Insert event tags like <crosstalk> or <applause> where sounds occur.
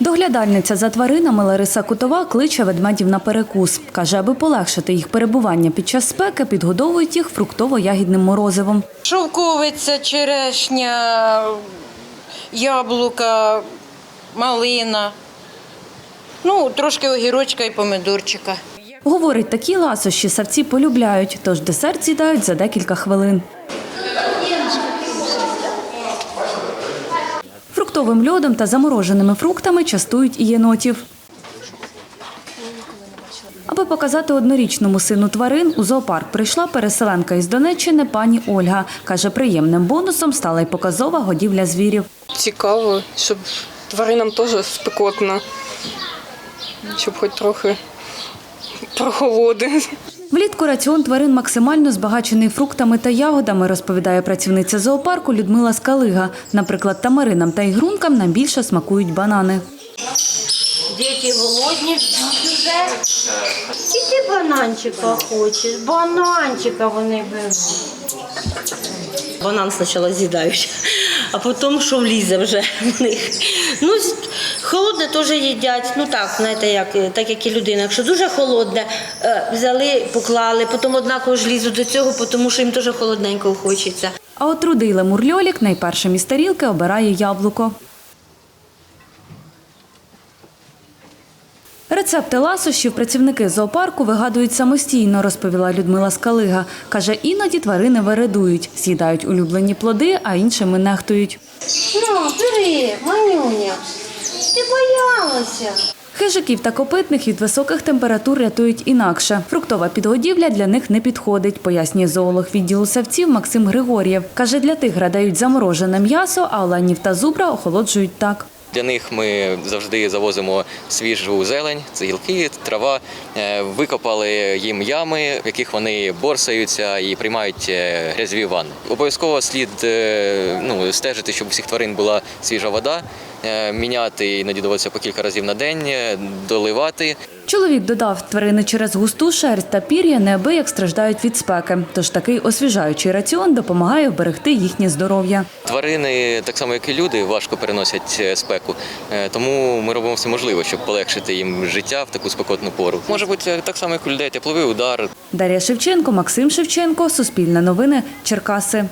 Доглядальниця за тваринами Лариса Кутова кличе ведмедів на перекус. Каже, аби полегшити їх перебування під час спеки, підгодовують їх фруктово-ягідним морозивом. Шовковиця, черешня, яблука, малина. Ну, трошки огірочка і помидорчика. Говорить, такі ласощі савці полюбляють, тож десерт з'їдають за декілька хвилин. Фруктовим льодом та замороженими фруктами частують і єнотів. Аби показати однорічному сину тварин, у зоопарк прийшла переселенка із Донеччини пані Ольга. Каже, приємним бонусом стала й показова годівля звірів. цікаво, щоб тваринам теж спекотно, щоб хоч трохи прохолоди. Влітку раціон тварин максимально збагачений фруктами та ягодами, розповідає працівниця зоопарку Людмила Скалига. Наприклад, тамаринам та ігрункам найбільше смакують банани. Діти голодні вже. Чи бананчика хочеш? Бананчика вони беруть. Банан спочатку з'їдають, <laughs> а потім що влізе вже в них. Ну, холодне теж їдять. Ну так, знаєте, як, так як і людина. Якщо дуже холодне, е, взяли, поклали, потім однаково ж лізуть до цього, тому що їм теж холодненько хочеться. А от рудий лемур Льолік найпершим тарілки обирає яблуко. Рецепти ласощів працівники зоопарку вигадують самостійно, розповіла Людмила Скалига. Каже, іноді тварини вередують, з'їдають улюблені плоди, а іншими нехтують. Ну, бери, манюня. Ти боялася. Хижаків та копитних від високих температур рятують інакше. Фруктова підгодівля для них не підходить, пояснює зоолог відділу савців Максим Григор'єв. Каже, для тигра дають заморожене м'ясо, а оленів та зубра охолоджують так. Для них ми завжди завозимо свіжу зелень, це гілки, трава. Е, Викопали їм ями, в яких вони борсаються і приймають е, грязьові ванни. Обов'язково слід е, ну, стежити, щоб у всіх тварин була свіжа вода, міняти іноді доводиться по кілька разів на день, е, доливати. Чоловік додав, тварини через густу шерсть та пір'я неабияк страждають від спеки. Тож такий освіжаючий раціон допомагає вберегти їхнє здоров'я. Тварини, так само як і люди, важко переносять е, спеку, Е, тому ми робимо все можливе, щоб полегшити їм життя в таку спекотну пору. Може бути так само, як у людей, тепловий удар, Дар'я Шевченко, Максим Шевченко, Суспільне новини, Черкаси.